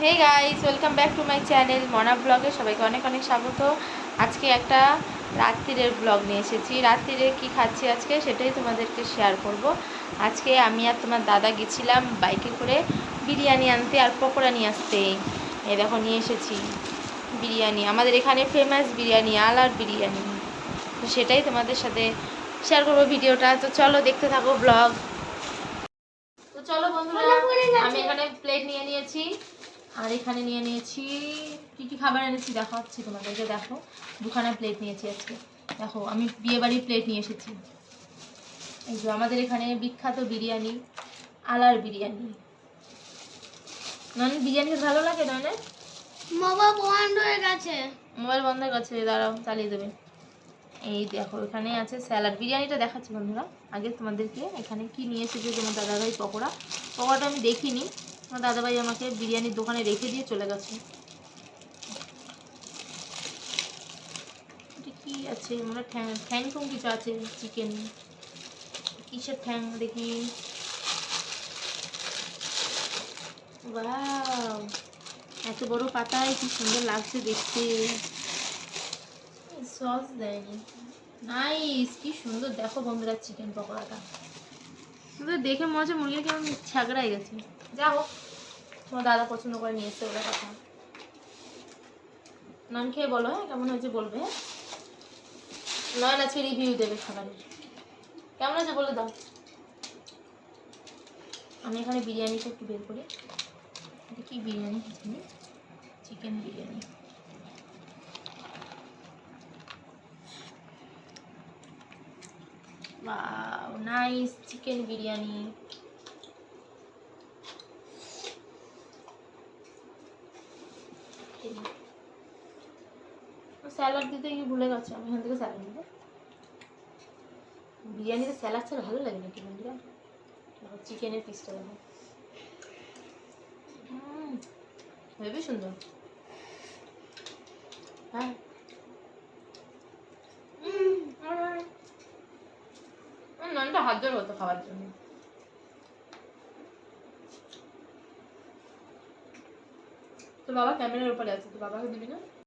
Hey guys welcome back to my channel Mona ব্লগে সবাইকে অনেক অনেক স্বাগত। আজকে একটা রাত্রিরের ব্লগ নিয়ে এসেছি। রাত্রিরে কি খাচ্ছি আজকে সেটাই তোমাদেরকে শেয়ার করব। আজকে আমি আর তোমার দাদা গেছিলাম বাইকে করে বিরিয়ানি আনতে আর পকোড়া নিয়ে আসতে। এই দেখো নিয়ে এসেছি বিরিয়ানি। আমাদের এখানে ফেমাস বিরিয়ানি আলার বিরিয়ানি। তো সেটাই তোমাদের সাথে শেয়ার করব ভিডিওটা। তো চলো দেখতে থাকো ব্লগ তো চলো বন্ধুরা আমি এখানে প্লেট নিয়ে নিয়েছি। আর এখানে নিয়ে নিয়েছি কি কি খাবার এনেছি দেখাচ্ছি তোমাদেরকে দেখো। দুখানা প্লেট নিয়েছি আজকে। দেখো আমি বিয়ে বাড়ির প্লেট নিয়ে এসেছি। এই যে আমাদের এখানে বিখ্যাত বিরিয়ানি আলার বিরিয়ানি। নন বিরিয়ানি ভালো লাগে নয় মোবাইল বন্ধ হয়ে গেছে। মোবাইল বন্ধ হয়ে গেছে দাঁড়াও চালিয়ে দেবে। এই দেখো এখানে আছে স্যালাড। বিরিয়ানিটা দেখাচ্ছি বন্ধুরা আগে তোমাদেরকে। এখানে কি নিয়ে এসেছে তোমার দাদাভাই পকোড়া? পকোড়াটা আমি দেখিনি। আমার দাদাভাই আমাকে বিরিয়ানির দোকানে রেখে দিয়ে চলে গেছে। কি আছে? মনে ঠ্যাং ঠ্যাং টুং কিছু আছে চিকেন কিসের ঠ্যাং? দেখি। এত বড় পাতায় কি সুন্দর লাগছে দেখতে। সস দেয়নি। নাইস কি সুন্দর। দেখো বন্ধুরা চিকেন পকোড়াটা। দেখে হচ্ছে মুরগি কেমন ছ্যাগড়াই গেছে। যা হোক। তোমার দাদা পছন্দ করে নিয়ে এসছে ওরা কথা। নান খেয়ে বলো হ্যাঁ? কেমন হয়েছে বলবে হ্যাঁ? নয়ন আজকে রিভিউ দেবে খাবারের। কেমন আছে বলে দাও। আমি এখানে বিরিয়ানিটা একটু বের করি। এটা কি biryani? Chicken biryani. Nice chicken biryani. Salad দিতে গিয়ে ভুলে গেছে আমি এখান থেকে স্যালাড দিব বিরিয়ানিতে স্যালাড ছাড়া ভালো লাগে নাকি বন্ধুরা? চিকেনের পিসটা উম, হেবি সুন্দর। হ্যাঁ। নানটা হাত জোর হতো খাওয়ার জন্য। তো বাবা ক্যামেরার উপরে আছে তো বাবাকে দিবি না?